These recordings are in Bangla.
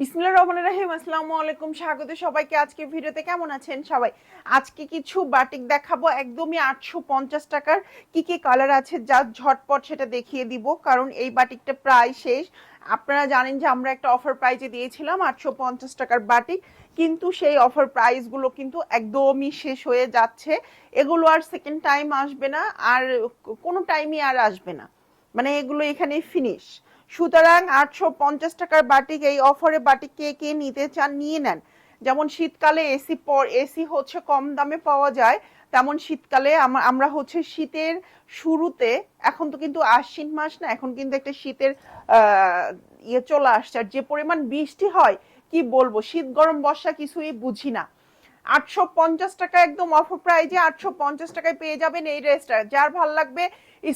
বিসমিল্লাহির রহমানির রহিম, আসসালামু আলাইকুম, স্বাগত সবাইকে আজকে ভিডিওতে। কেমন আছেন সবাই? আজকে কিছু বাটিক দেখাবো, একদমই আটশো পঞ্চাশ টাকার কি কি কালার আছে, যা ঝটপট সেটা দেখিয়ে দিব, কারণ এই বাটিকটা প্রায় শেষ। আপনারা জানেন যে আমরা একটা অফার প্রাইজে দিয়েছিলাম আটশো পঞ্চাশ টাকার বাটিক, কিন্তু সেই অফার প্রাইসগুলো কিন্তু একদমই শেষ হয়ে যাচ্ছে। এগুলো আর সেকেন্ড টাইম আসবে না, আর কোনো টাইমই আর আসবে না। মানে এগুলো এখানে ফিনিশ সুতরাং আটশো পঞ্চাশ টাকার বাটিক, এই অফারে বাটিক কে কে নিতে চান নিয়ে নেন। যেমন শীতকালে এসি পর এসি হচ্ছে কম দামে পাওয়া যায়, তেমন শীতকালে আমরা হচ্ছে শীতের শুরুতে, এখন তো কিন্তু আশ্বিন মাস না, এখন কিন্তু একটা শীতের ইয়ে চলে আসছে। আর যে পরিমাণ বৃষ্টি হয়, কি বলব, শীত, গরম, বর্ষা কিছুই বুঝি না। আটশো পঞ্চাশ টাকা একদম অফার প্রাইজে আটশো পঞ্চাশ টাকায় পেয়ে যাবেন এই ড্রেসটা। যার ভালো লাগবে,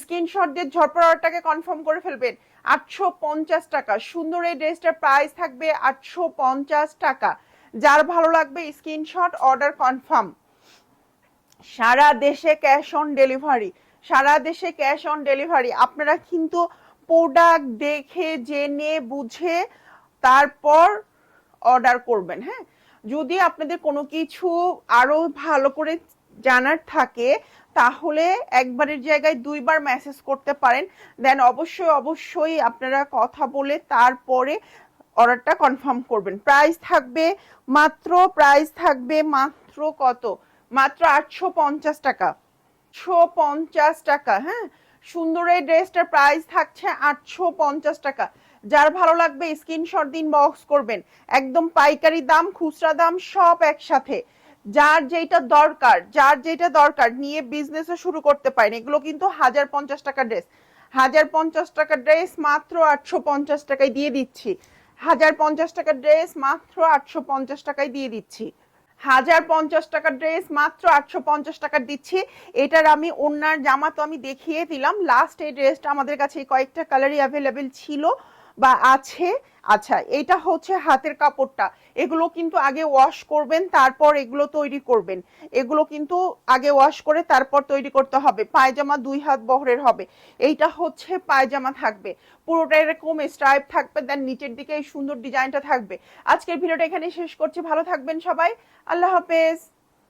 স্ক্রিনশট দিয়ে ঝটপট অর্ডারটাকে কনফার্ম করে ফেলবেন। আটশো পঞ্চাশ টাকা। সুন্দর এই ড্রেসটার প্রাইস থাকবে আটশো পঞ্চাশ টাকা। যার ভালো লাগবে স্ক্রিনশট অর্ডার কনফার্ম সারা দেশে ক্যাশ অন ডেলিভারি সারা দেশে ক্যাশ অন ডেলিভারি আপনারা কিন্তু প্রোডাক্ট দেখে, জেনে, বুঝে তারপর অর্ডার করবেন হ্যাঁ? যদি আপনাদের কোনো কিছু আরও ভালো করে জানার থাকে, তাহলে একবারের জায়গায় দুইবার মেসেজ করতে পারেন। দেন অবশ্যই অবশ্যই আপনারা কথা বলে তারপরে অর্ডারটা কনফার্ম করবেন। প্রাইস থাকবে মাত্র প্রাইস থাকবে মাত্র কত? মাত্র আটশো পঞ্চাশ টাকা। আটশো পঞ্চাশ টাকা হ্যাঁ? সুন্দর এই ড্রেসটার প্রাইস থাকছে আটশো পঞ্চাশ টাকা। যার ভালো লাগবে স্ক্রিনশট দিন বক্স করবেন। একদম পাইকারি দাম, খুচরা দাম সব একসাথে। যার যেটা দরকার, যার যেটা দরকার, নিয়ে বিজনেসও শুরু করতে পারেন। এগুলো কিন্তু হাজার পঞ্চাশ টাকা ড্রেস হাজার পঞ্চাশ টাকা ড্রেস মাত্র আটশো পঞ্চাশ টাকায় দিয়ে দিচ্ছি। হাজার পঞ্চাশ টাকা ড্রেস মাত্র আটশো পঞ্চাশ টাকায় দিয়ে দিচ্ছি। হাজার পঞ্চাশ টাকার ড্রেস মাত্র আটশো পঞ্চাশ টাকার দিচ্ছি। এটার আমি ওনার জামা তো আমি দেখিয়ে দিলাম। লাস্ট এই ড্রেসটা আমাদের কাছে কয়েকটা কালারই অ্যাভেলেবেল ছিল। বা আছে আচ্ছা এটা হচ্ছে হাতের কাপড়টা। এগুলো কিন্তু আগে ওয়াশ করবেন, তারপর এগুলো তৈরি করবেন। এগুলো কিন্তু আগে ওয়াশ করে তারপর তৈরি করতে হবে। পায়জামা দুই হাত বহরের হবে। এইটা হচ্ছে পায়জামা থাকবে। পুরোটা এরকম স্ট্রাইপ থাকবে দেন নিচের দিকে এই সুন্দর ডিজাইনটা থাকবে। আজকের ভিডিওটা এখানে শেষ করছি। ভালো থাকবেন সবাই। আল্লাহ হাফেজ।